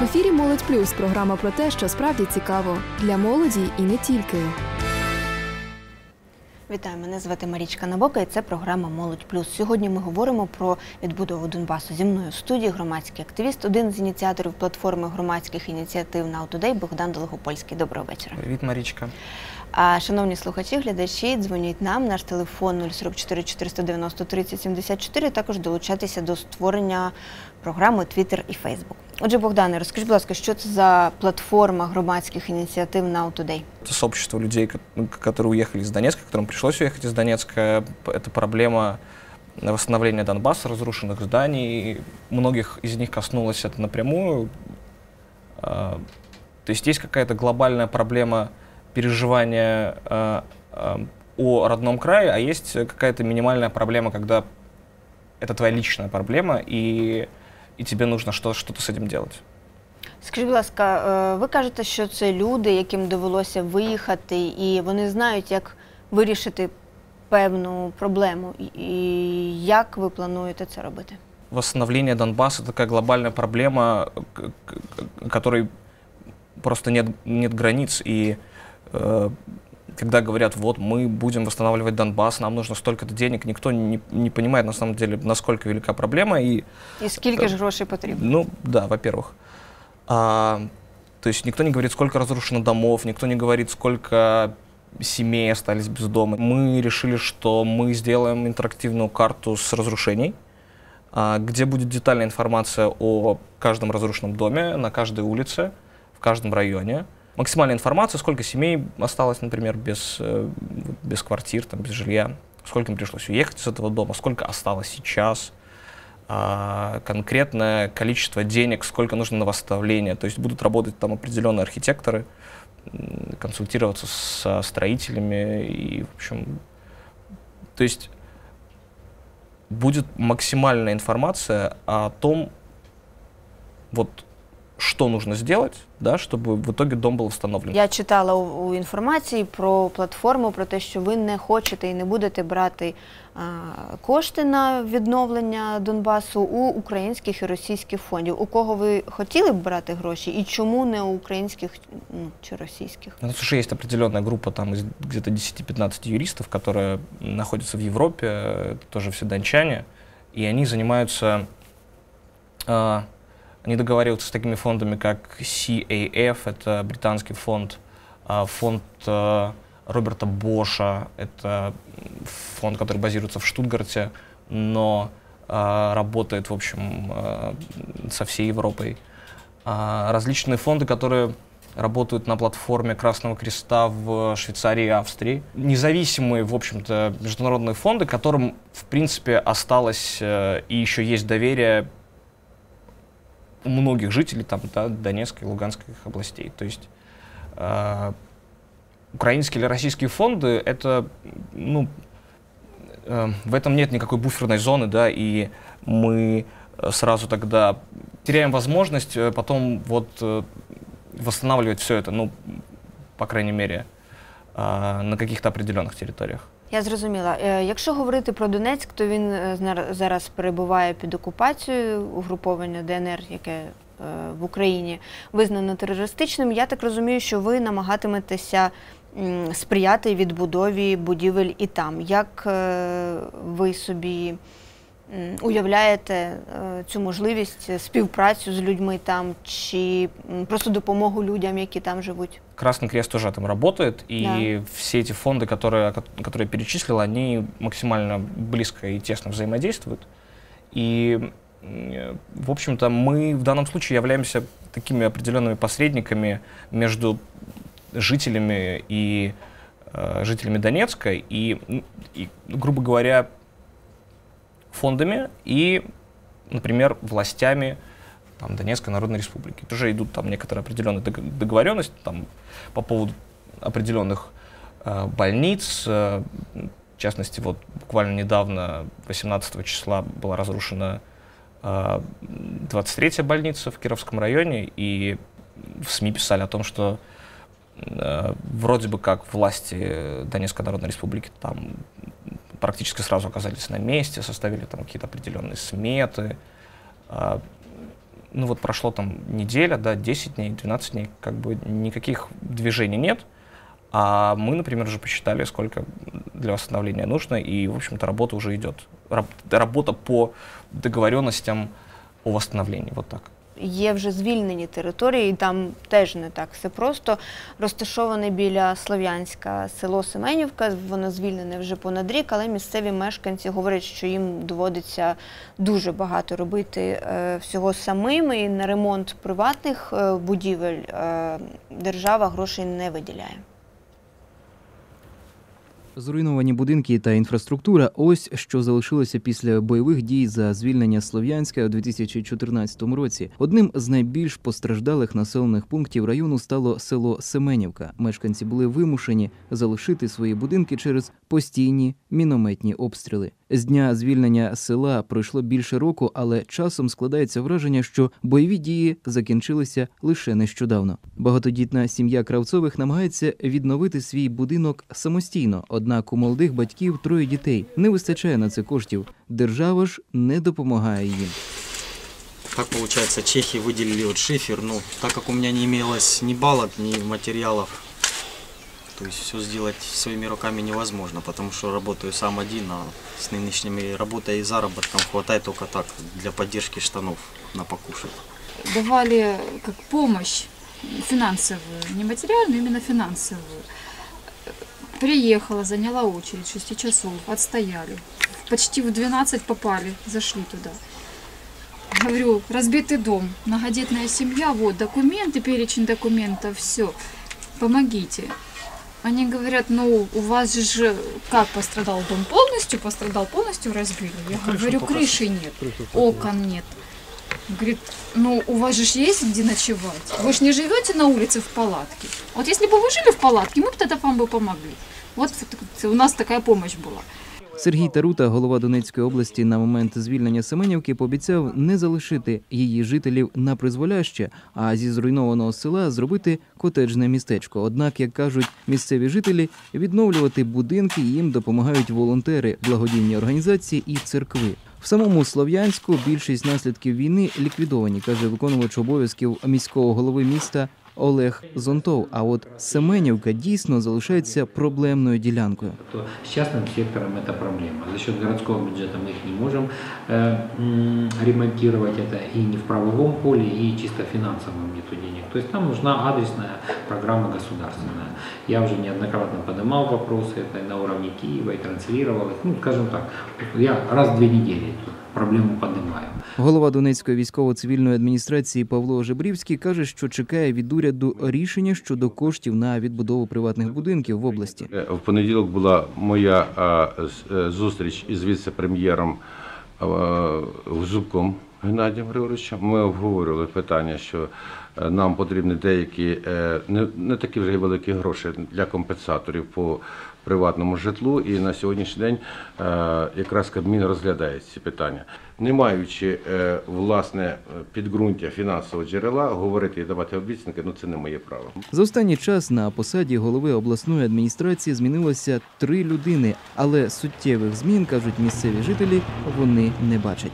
В ефірі Молодь Плюс програма про те, що справді цікаво для молоді і не тільки. Вітаю, мене звати Марічка Набока і це програма Молодь Плюс. Сьогодні ми говоримо про відбудову Донбасу. Зі мною в студії громадський активіст, один з ініціаторів платформи громадських ініціатив на Autoday Богдан Долгопольський. Доброго вечора. Привіт, Марічка. А шановні слухачі, глядачі, дзвоніть нам. Наш телефон 044 490 30 74. Також долучатися до створення програми Twitter і Facebook. Отже, Богдане, розкажіть, будь ласка, що це за платформа громадських ініціатив на Autoday? Это сообщество людей, ко- ну, которые уехали из Донецка, которым пришлось уехать из Донецка. П- Это проблема восстановления Донбасса, разрушенных зданий. Многих из них коснулось это напрямую. А, То есть есть какая-то глобальная проблема переживания а, а, о родном крае, а есть какая-то минимальная проблема, когда это твоя личная проблема, и, и тебе нужно что- что-то с этим. Скажіть, будь ласка, е, ви кажете, що це люди, яким довелося виїхати, і вони знають, як вирішити певну проблему. І- І як ви плануєте це робити? восстановление Донбасса такая глобальная проблема, которой просто нет, нет границ. И э, когда говорят, вот мы будем восстанавливать Донбасс, нам нужно столько-то денег, никто не, не понимает на самом деле, насколько велика проблема. И, І скільки ж грошей потрібно? ну, да, во-первых. А, то есть никто не говорит, сколько разрушено домов, никто не говорит, сколько семей остались без дома. Мы решили, что мы сделаем интерактивную карту с разрушений, а, где будет детальная информация о каждом разрушенном доме, на каждой улице, в каждом районе. Максимальная информация, сколько семей осталось, например, без, э, без квартир, там, без жилья, сколько им пришлось уехать из этого дома, сколько осталось сейчас, а, конкретное количество денег, сколько нужно на восстановление. То есть будут работать там определенные архитекторы, консультироваться со строителями и, в общем, то есть будет максимальная информация о том, вот что нужно сделать, да, чтобы в итоге дом был восстановлен. Я читала у, у інформації про платформу, про те, що ви не хочете і не будете брати а, кошти на відновлення Донбасу у українських і російських фондів. У кого ви хотіли б брати гроші, і чому не у українських ну, чи російських? Ну, слушай, есть определенная группа там из где-то 10-15 юристов, которые находятся в Европе, это тоже все дончане, и они занимаются, а, они договариваются с такими фондами, как CAF, это британский фонд, а, фонд а, Роберта Боша, это фонд, который базируется в Штутгарте, но а, работает, в общем, а, со всей Европой. А, различные фонды, которые работают на платформе Красного Креста в Швейцарии и Австрии. Независимые, в общем-то, международные фонды, которым, в принципе, осталось э, и еще есть доверие у многих жителей там, да, Донецкой и Луганской областей. То есть э, украинские или российские фонды, это, ну, э, в этом нет никакой буферной зоны, да, и мы сразу тогда теряем возможность э, потом вот э, восстанавливать все это, ну, по крайней мере, э, на каких-то определенных территориях. Я зрозуміла. Е, Якщо говорити про Донецьк, то він е, зараз перебуває під окупацією угруповання ДНР, яке е, в Україні визнано терористичним. Я так розумію, що ви намагатиметеся сприяти відбудові будівель і там. Як ви собі уявляєте е, цю можливість е, співпрацю з людьми там, чи м, просто допомогу людям, які там живуть? Красный Крест тоже там работает, и все эти фонды, которые, ко- которые я перечислил, они максимально близко и тесно взаимодействуют. И, м, в общем-то, мы в данном случае являемся такими определенными посредниками между жителями и э, жителями Донецка и, м, и, грубо говоря, фондами и, например, властями там, Донецкой Народной Республики. Уже идут там некоторые определенные дог- договоренности там, по поводу определенных э, больниц. Э, в частности, вот буквально недавно, 18 числа, была разрушена э, 23-я больница в Кировском районе, и в СМИ писали о том, что э, вроде бы как власти Донецкой Народной Республики там практически сразу оказались на месте, составили там какие-то определенные сметы. А, ну вот прошло там неделя, да, 10 дней, 12 дней, как бы никаких движений нет. А мы, например, уже посчитали, сколько для восстановления нужно, и, в общем-то, работа уже идет. Раб- Работа по договоренностям о восстановлении, вот так. Є вже звільнені території, і там теж не так все просто. Розташоване біля Слов'янська село Семенівка, воно звільнене вже понад рік, але місцеві мешканці говорять, що їм доводиться дуже багато робити е, всього самим, і на ремонт приватних е, будівель е, держава грошей не виділяє. Зруйновані будинки та інфраструктура ось що залишилося після бойових дій за звільнення Слов'янська у 2014 році. Одним з найбільш постраждалих населених пунктів району стало село Семенівка. Мешканці були вимушені залишити свої будинки через постійні мінометні обстріли. З дня звільнення села пройшло більше року, але часом складається враження, що бойові дії закінчилися лише нещодавно. Багатодітна сім'я Кравцових намагається відновити свій будинок самостійно. Однак у молодих батьків троє дітей не вистачає на це коштів. Держава ж не допомагає їм. Как получается, чехи выделили вот шифер, ну, так как у меня не имелось ни балок, ни материалов, то есть все сделать своими руками невозможно, потому что работаю сам один, а с нынешними работой и заработком хватает только так, для поддержки штанов на покушать. давали как помощь финансовую, не материальную, именно финансовую. Приехала, заняла очередь 6 часов, отстояли. Почти в 12 попали, зашли туда. Говорю, разбитый дом, многодетная семья, вот документы, перечень документов, все, помогите. Они говорят, ну у вас же как пострадал дом полностью, пострадал полностью, разбили. Я говорю, крыши нет, окон нет. Говорит, ну у вас же есть где ночевать. Вы же не живете на улице в палатке. Вот если бы вы жили в палатке, мы бы тогда вам бы помогли. Вот у нас такая помощь была. Сергій Тарута, голова Донецької області, на момент звільнення Семенівки, пообіцяв не залишити її жителів на призволяще, а зі зруйнованого села зробити котеджне містечко. Однак, як кажуть місцеві жителі, відновлювати будинки їм допомагають волонтери, благодійні організації і церкви. В самому Слов'янську більшість наслідків війни ліквідовані, каже виконувач обов'язків міського голови міста Олег Зонтов. А от Семенівка дійсно залишається проблемною ділянкою. то с частным сектором это проблема. За счет городского бюджета мы их не можем э, м, ремонтировать это и не в правовом поле, и чисто финансовым нету денег. То есть нам нужна адресная программа государственная. Я уже неоднократно поднимал вопросы это и на уровне Киева и транслировал их. Ну, скажем так, я раз в две недели эту проблему піднімаємо. Голова Донецької військово-цивільної адміністрації Павло Жебрівський каже, що чекає від уряду рішення щодо коштів на відбудову приватних будинків в області. В понеділок була моя е, зустріч із віце-прем'єром а, Зубком Геннадієм Григоровичем. Ми обговорювали питання, що нам потрібні деякі е, не, такі вже великі гроші для компенсаторів по приватному житлу. І на сьогоднішній день е, якраз Кабмін розглядає ці питання. Не маючи е, власне підґрунтя фінансового джерела, говорити і давати обіцянки, ну це не моє право. За останній час на посаді голови обласної адміністрації змінилося три людини, але суттєвих змін кажуть місцеві жителі, вони не бачать.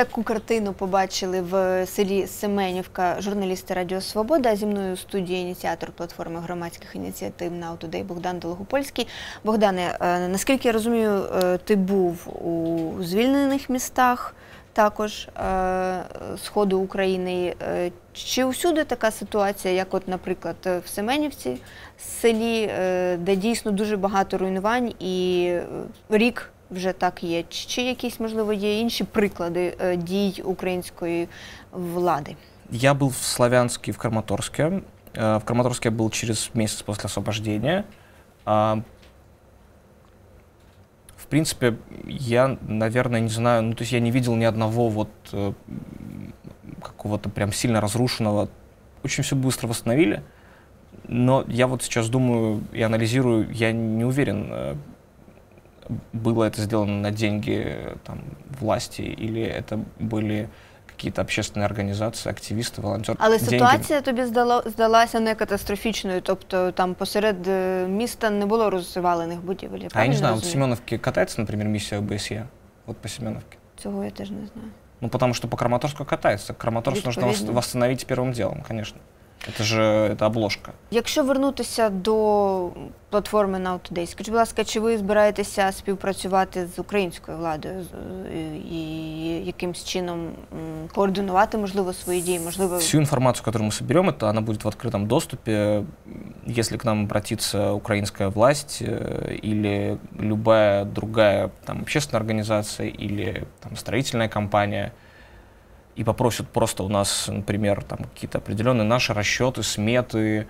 Таку картину побачили в селі Семенівка журналісти Радіо Свобода. Зі мною у студії ініціатор платформи громадських ініціатив на Autoday Богдан Долгопольський. Богдане, е, наскільки я розумію, е, ти був у звільнених містах також е, сходу України. Чи усюди така ситуація, як, от, наприклад, в Семенівці, селі, де дійсно дуже багато руйнувань і рік вже так є. Чи- Чи якісь, можливо, є інші приклади е, дій української влади? Я был в Славянске и в Краматорске. Э, В Краматорске я был через месяц после освобождения. А, В принципе, я, наверное, не знаю, ну, то есть я не видел ни одного вот э, м, какого-то прям сильно разрушенного. Очень все быстро восстановили. Но я вот сейчас думаю и анализирую, я не уверен, э, было это сделано на деньги э, там, власти или это были какие-то общественные организации, активисты, волонтеры. Але Деньги- ситуація тобі здало, здалася не катастрофічною, тобто там посеред е, міста не було розвалених будівель. А я не правильно знаю, вот в розумію? Семеновке катается, например, миссия ОБСЕ. Вот по Семеновке. Цього я теж не знаю. Ну, потому что по Краматорску катается. Краматорск нужно вос- Відповідно. восстановить первым делом, конечно. Это же это обложка. Якщо вернутися до платформи Now Today, скажіть, будь ласка, чи ви збираєтеся співпрацювати з українською владою з- і якимсь чином м, координувати, можливо, свої дії, можливо, Всю информацию, которую мы соберем, это она будет в открытом доступе. Если к нам обратится украинская власть э, или любая другая там, общественная организация или там, строительная компания и попросят просто у нас, например, там какие-то определенные наши расчеты, сметы,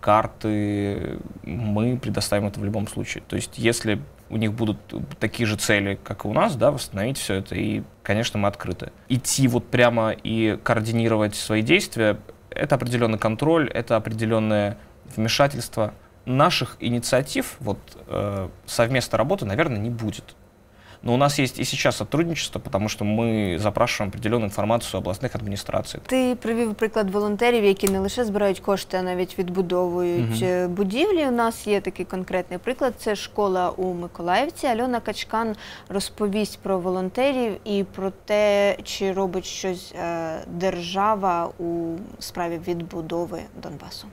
карты, мы предоставим это в любом случае. То есть, если у них будут такие же цели, как и у нас, да, восстановить все это, и, конечно, мы открыты. Идти вот прямо и координировать свои действия, это определенный контроль, это определенное вмешательство. Наших инициатив, вот э, совместной работы, наверное, не будет. Но у нас есть и сейчас сотрудничество, потому что мы запрашиваем определенную информацию областных администраций. Ти привів приклад волонтерів, які не лише збирають кошти, а навіть відбудовують е, будівлі. У нас є такий конкретний приклад. Це школа у Миколаївці. Альона Качкан розповість про волонтерів і про те, чи робить щось е, держава у справі відбудови Донбасу.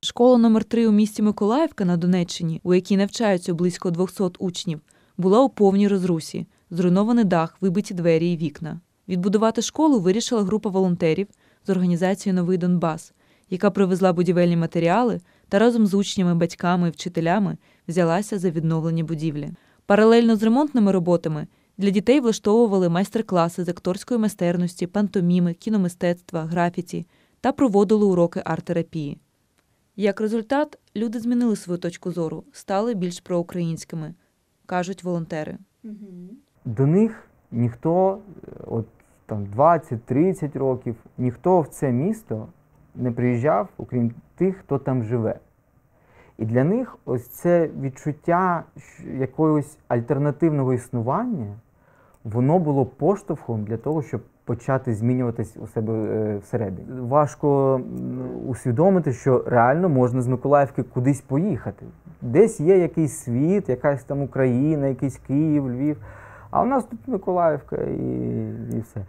Школа номер 3 у місті Миколаївка на Донеччині, у якій навчаються близько 200 учнів, була у повній розрусі, зруйнований дах, вибиті двері і вікна. Відбудувати школу вирішила група волонтерів з організацією Новий Донбас, яка привезла будівельні матеріали та разом з учнями, батьками і вчителями взялася за відновлення будівлі. Паралельно з ремонтними роботами для дітей влаштовували майстер-класи з акторської майстерності, пантоміми, кіномистецтва, графіті та проводили уроки арт-терапії. Як результат, люди змінили свою точку зору, стали більш проукраїнськими, кажуть волонтери. до них ніхто, е, от там 20-30 років, ніхто в це місто не приїжджав, окрім тих, хто там живе. І для них ось це відчуття якогось альтернативного існування, воно було поштовхом для того, щоб почати змінюватись у себе е, всередині. Важко усвідомити, що реально можна з Миколаївки кудись поїхати. Десь є якийсь світ, якась там Україна, якийсь Київ, Львів. А у нас тут Миколаївка і, і все.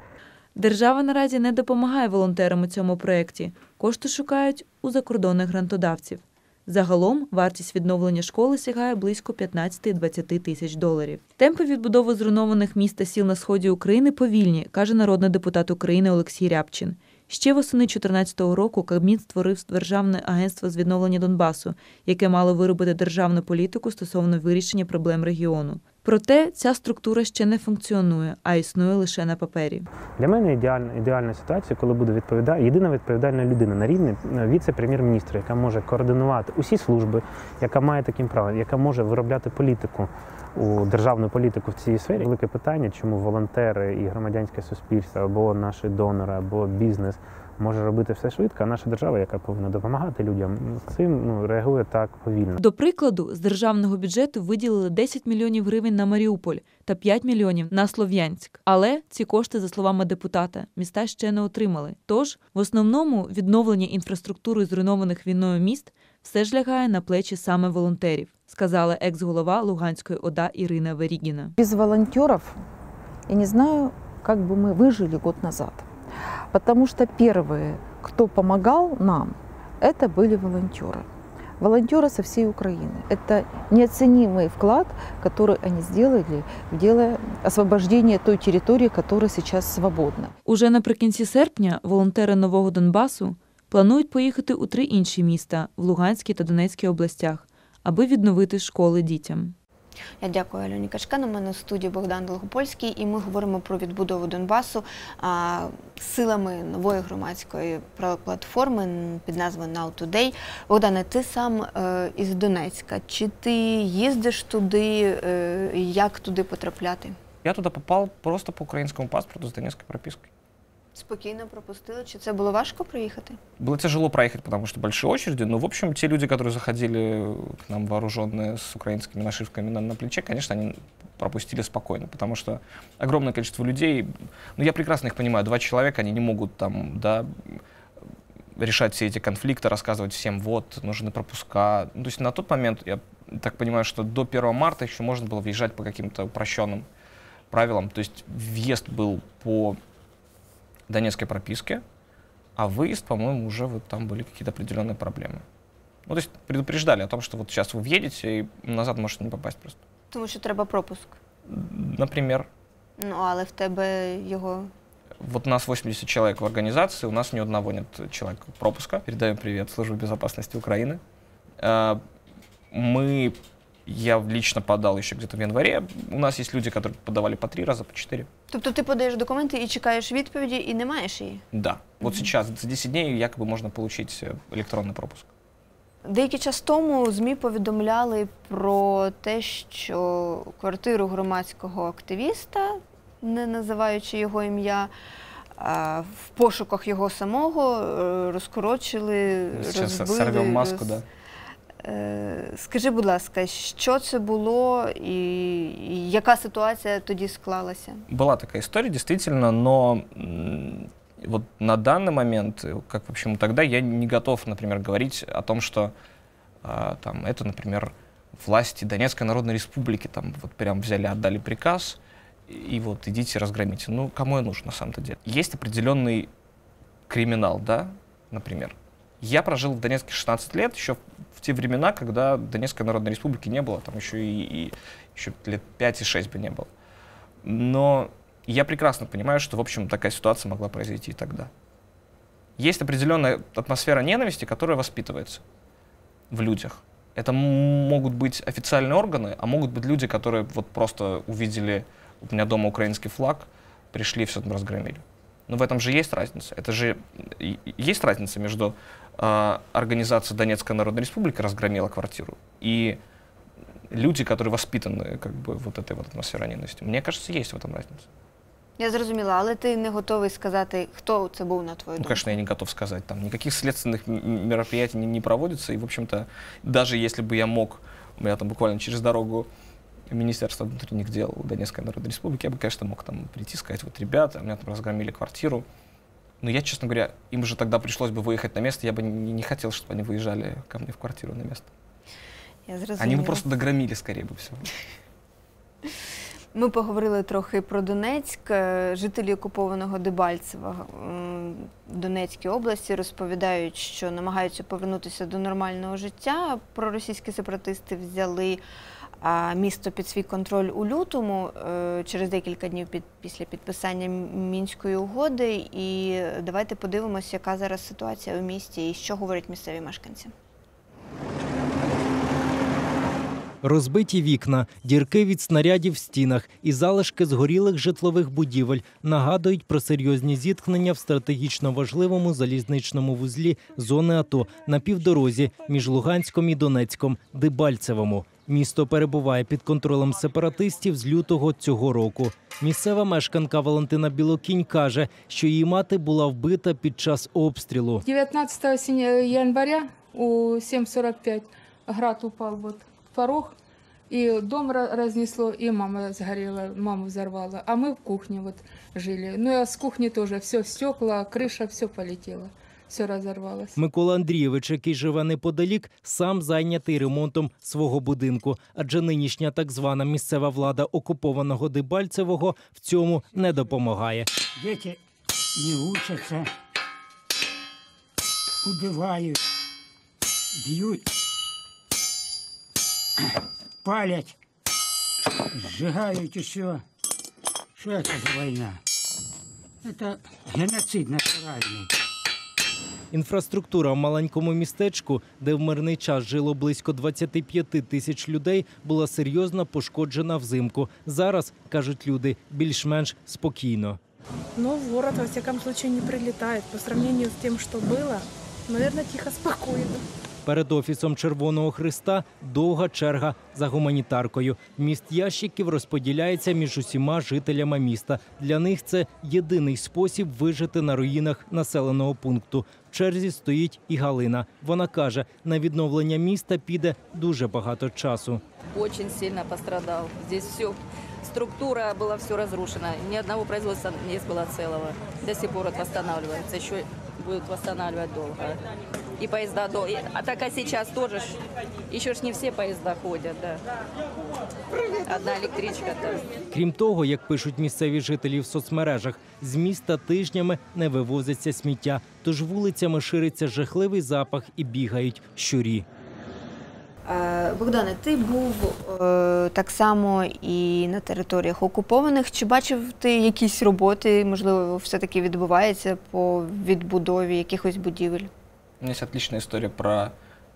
Держава наразі не допомагає волонтерам у цьому проєкті. Кошти шукають у закордонних грантодавців. Загалом вартість відновлення школи сягає близько 15-20 тисяч доларів. Темпи відбудови зруйнованих міст та сіл на сході України повільні, каже народний депутат України Олексій Рябчин. Ще восени 2014 року Кабмін створив Державне агентство з відновлення Донбасу, яке мало виробити державну політику стосовно вирішення проблем регіону. Проте ця структура ще не функціонує, а існує лише на папері. Для мене ідеальна, ідеальна ситуація, коли буде відповідати єдина відповідальна людина на рівні е, віце-прем'єр-міністра, яка може координувати усі служби, яка має таким право, яка може виробляти політику у державну політику в цій сфері. Велике питання, чому волонтери і громадянське суспільство або наші донори, або бізнес може робити все швидко, а наша держава, яка повинна допомагати людям, цим ну реагує так повільно. До прикладу, з державного бюджету виділили 10 мільйонів гривень на Маріуполь та 5 мільйонів на Слов'янськ. Але ці кошти, за словами депутата, міста ще не отримали. Тож, в основному, відновлення інфраструктури зруйнованих війною міст все ж лягає на плечі саме волонтерів, сказала екс-голова Луганської ОДА Ірина Верігіна. Без волонтеров я не знаю, как бы мы выжили год назад. Потому что первые, кто помогал нам, это были волонтеры. Волонтеры со всей Украины. Это неоценимый вклад, который они сделали в дело освобождения той территории, которая сейчас свободна. Уже наприкінці серпня волонтери Нового Донбасу планують поїхати у три інші міста в Луганській та Донецькій областях, аби відновити школи дітям. Я дякую Альоні Качкан. У мене в студії Богдан Долгопольський, і ми говоримо про відбудову Донбасу а, силами нової громадської платформи під назвою Now Today. Богдане, ти сам е, із Донецька. Чи ти їздиш туди? Е, як туди потрапляти? Я туда попал просто по украинскому паспорту с донецкой пропиской. Спокійно пропустили? Чи це було важко проїхати? Было тяжело проехать, потому что большие очереди, но, в общем, те люди, которые заходили к нам вооруженные с украинскими нашивками на, на плече, конечно, они пропустили спокойно, потому что огромное количество людей, ну, я прекрасно их понимаю, два человека, они не могут там, да, решать все эти конфликты, рассказывать всем, вот, нужны пропуска. Ну, то есть на тот момент, я так понимаю, что до 1 марта еще можно было въезжать по каким-то упрощенным правилам. То есть въезд был по донецкой прописке, а выезд, по-моему, уже вот там были какие-то определенные проблемы. Ну, то есть предупреждали о том, что вот сейчас вы въедете и назад можете не попасть просто. Тому що треба пропуск. Например, Ну, але в тебе його вот нас 80 человек в организации, у нас ни у одного нет человека пропуска. Передаем привет Службе безопасности Украины. Э, Мы, я лично подал еще где-то в январе. У нас есть люди, которые подавали по три раза, по четыре. Тобто ти подаєш документи і чекаєш відповіді, і не маєш її. Да. Вот Мгм. сейчас, за 10 дней якобы можно получить э, электронный пропуск. Деякий час тому ЗМІ повідомляли про те, що квартиру громадського активіста, не називаючи його ім'я, а, в пошуках його самого е, розкорочили, Сейчас розбили. сорвем маску, роз- да. Е, Скажи, будь ласка, що це було і, і яка ситуація тоді склалася? Была такая история, действительно, но м, вот на данный момент, э, как в общем тогда, я не готов, например, говорить о том, что а, там это, например, власти Донецкой Народной Республики там вот прям взяли, отдали приказ и, и вот идите разгромите. Ну, кому и нужно на самом-то деле? Есть определенный криминал, да, например. я прожил в Донецке 16 лет, еще в, те времена, когда Донецкой Народной Республики не было, там еще и, и еще лет 5 и 6 бы не было. Но я прекрасно понимаю, что, в общем, такая ситуация могла произойти и тогда. Есть определенная атмосфера ненависти, которая воспитывается в людях. Это могут быть официальные органы, а могут быть люди, которые вот просто увидели у меня дома украинский флаг, пришли и все там разгромили. Но в этом же есть разница. Это же есть разница между а, организацией Донецкой Народной Республики разгромила квартиру и люди, которые воспитаны как бы вот этой вот атмосферой ненависти. Мне кажется, есть в этом разница. Я зрозуміла, але ти не готовий сказати, хто це був на твою Ну, думку. конечно, я не готов сказать. Там никаких следственных мероприятий не, не проводится. И, в общем-то, даже если бы я мог, у меня там буквально через дорогу Министерство внутренних дел Донецкой Народной Республики, я бы, конечно, мог там прийти и сказать, вот, ребята, меня там разгромили квартиру. Но я, честно говоря, им же тогда пришлось бы выехать на место, я бы не, не хотел, чтобы они выезжали ко мне в квартиру на место. Я зрозуміла. Они бы просто догромили, скорее бы всего. Ми поговорили трохи про Донецьк. Е, Жителі окупованого Дебальцева м, в Донецькій області розповідають, що намагаються повернутися до нормального життя. Проросійські сепаратисти взяли а, місто під свій контроль у лютому е, через декілька днів під, після підписання мінської угоди. І давайте подивимося, яка зараз ситуація у місті і що говорять місцеві мешканці. Розбиті вікна, дірки від снарядів в стінах і залишки згорілих житлових будівель нагадують про серйозні зіткнення в стратегічно важливому залізничному вузлі зони АТО на півдорозі між Луганськом і Донецьком, Дебальцевому. Місто перебуває під контролем сепаратистів з лютого цього року. Місцева мешканка Валентина Білокінь каже, що її мати була вбита під час обстрілу. 19 синя- января у 7.45 град упал вот порог, и дом разнесло, и мама сгорела, маму взорвала. А мы в кухне вот жили. Ну и с кухни тоже все, стекла, крыша, все полетело, все разорвалось. Микола Андрійович, який живе неподалік, сам зайнятий ремонтом свого будинку, адже нинішня так звана місцева влада окупованого Дебальцевого в цьому не допомагає. Дети не учатся, убивают, бьют, палят, сжигают все. Что это за война? Это геноцид натуральный. Інфраструктура в маленькому містечку, де в мирний час жило близько 25 тисяч людей, була серйозно пошкоджена взимку. Зараз кажуть люди більш-менш спокійно. Ну, город, во всякому случае, не прилітає. По сравнению з тим, що було, мабуть, тихо, спокойно. Перед офісом Червоного Христа довга черга за гуманітаркою. Міст ящиків розподіляється між усіма жителями міста. Для них це єдиний спосіб вижити на руїнах населеного пункту. В черзі стоїть і Галина. Вона каже, на відновлення міста піде дуже багато часу. очень сильно пострадал. Здесь все, структура была все разрушена. Ни одного производства не было целого. До сих пор вот восстанавливается. Будут восстанавливать долго. и поезда до. и- А так а сейчас тоже ж, еще ж не все поезда ходят, да. Одна электричка там. Крім того, як пишуть місцеві жителі в соцмережах, з міста тижнями не вивозиться сміття, тож вулицями шириться жахливий запах і бігають щурі. Е, Богдане, ти був е, так само і на територіях окупованих. Чи бачив ти якісь роботи, можливо, все-таки відбувається по відбудові якихось будівель? У меня есть отличная история про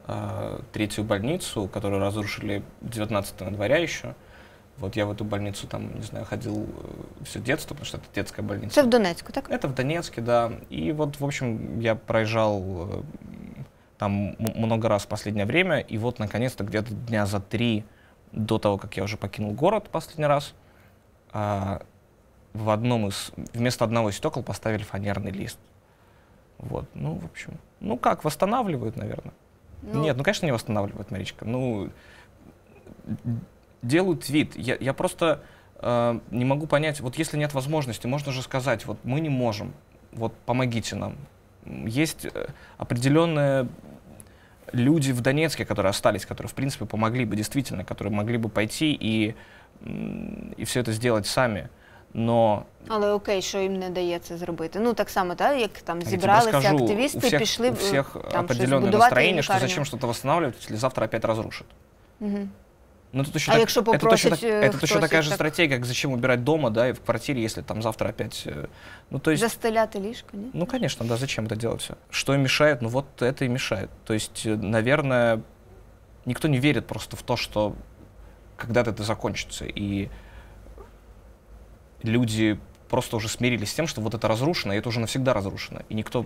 э, третью больницу, которую разрушили 19 января еще. Вот я в эту больницу там, не знаю, ходил все детство, потому что это детская больница. Це в Донецьку, так? Это в Донецке, да. И вот, в общем, я проезжал э, там много раз в последнее время, и вот, наконец-то, где-то дня за три до того, как я уже покинул город последний раз, а, в одном из, вместо одного из стекол поставили фанерный лист. Вот, ну, в общем, ну как, восстанавливают, наверное. Ну- Нет, ну, конечно, не восстанавливают, Маричка. Ну, делают вид. Я, я просто э, не могу понять, вот если нет возможности, можно же сказать, вот мы не можем, вот помогите нам М, Есть э, определенные люди в Донецке, которые остались, которые, в принципе, помогли бы, действительно, которые могли бы пойти и, м, и все это сделать сами. Но Але окей, що їм не дає це зробити. Ну так само, так, як там я тебе зібралися скажу, активісти, у всех, пішли у е, всех там щось определенное будувати настроение, что лікарню. зачем что-то восстанавливать, если завтра опять разрушат. Мгм. Ну, это точно, А так- якщо это точно, попросить, так- э, это точно их же так- стратегия, как зачем убирать дома, да, и в квартире, если там завтра опять... э, Ну, то есть... Застеляти ліжко, ні? Ну, конечно, да, зачем это делать все? Что мешает? Ну, вот это и мешает. То есть, э, наверное, никто не верит просто в то, что когда-то это закончится. И люди просто уже смирились с тем, что вот это разрушено, и это уже навсегда разрушено. И никто,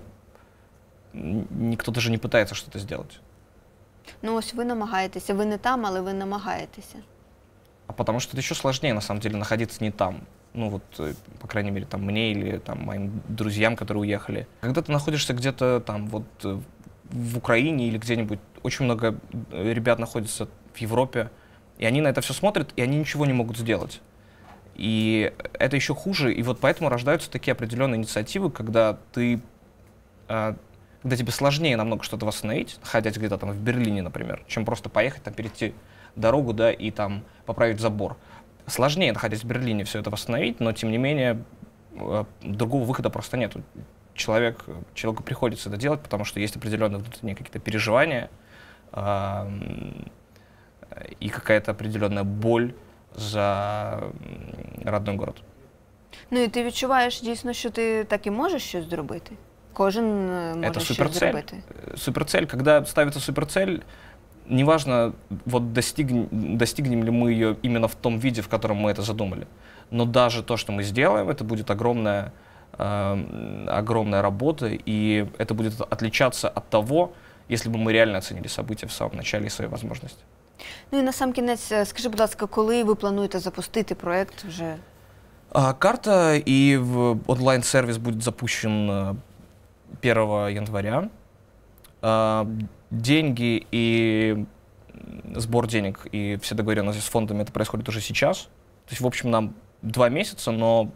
никто даже не пытается что-то сделать. Ну ось ви намагаєтеся, ви не там, але ви намагаєтеся. А потому что это еще сложнее, на самом деле, находиться не там. Ну вот, э, по крайней мере, там мне или там моим друзьям, которые уехали. Когда ты находишься где-то там вот э, в Украине или где-нибудь, очень много э, ребят находятся в Европе, и они на это все смотрят, и они ничего не могут сделать. И это еще хуже, и вот поэтому рождаются такие определенные инициативы, когда ты, э, когда тебе сложнее намного что-то восстановить, находясь где-то там в Берлине, например, чем просто поехать там перейти дорогу, да, и там поправить забор. Сложнее, находясь в Берлине, все это восстановить, но тем не менее э, другого выхода просто нет. Человек, человеку приходится это делать, потому что есть определенные внутренние какие-то переживания а, м, и какая-то определенная боль за м, родной город. Ну і ти відчуваєш дійсно, що ти так і можеш щось зробити. Кожен е, може Это щось суперцель. зробити. Э, Суперцель, когда ставится суперцель, неважно, вот достигнем, достигнем ли мы ее именно в том виде, в котором мы это задумали. Но даже то, что мы сделаем, это будет огромная, э, огромная работа, и это будет отличаться от того, если бы мы реально оценили события в самом начале и свои возможности. Ну і на сам кінець, е, скажи, будь ласка, коли ви плануєте запустити проект вже? А, карта и в- онлайн-сервис будет запущен э, 1 января. А, деньги и сбор денег и все договоренности с фондами это происходит уже сейчас. То есть, в общем, нам два месяца, но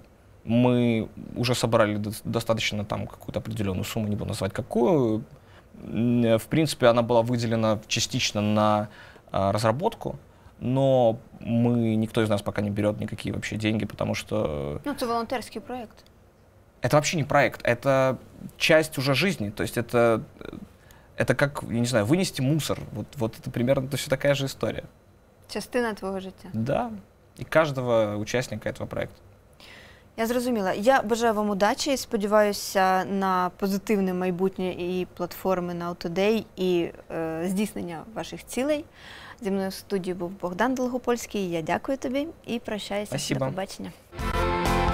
мы уже собрали до- достаточно там какую-то определенную сумму, не буду называть какую. В принципе, она была выделена частично на а, разработку, но мы, никто из нас пока не берет никакие вообще деньги, потому что Ну, це волонтерський проект. это вообще не проект, это часть уже жизни. То есть это, это как, я не знаю, вынести мусор. Вот, вот это примерно точно такая же история. Частина твого життя. Да, и каждого участника этого проекта. Я зрозуміла. Я бажаю вам удачі і сподіваюся на позитивне майбутнє і платформи на Autoday, і е, здійснення ваших цілей. Зі мною в студії був Богдан Долгопольський. Я дякую тобі і прощаюся. Спасибо. До побачення.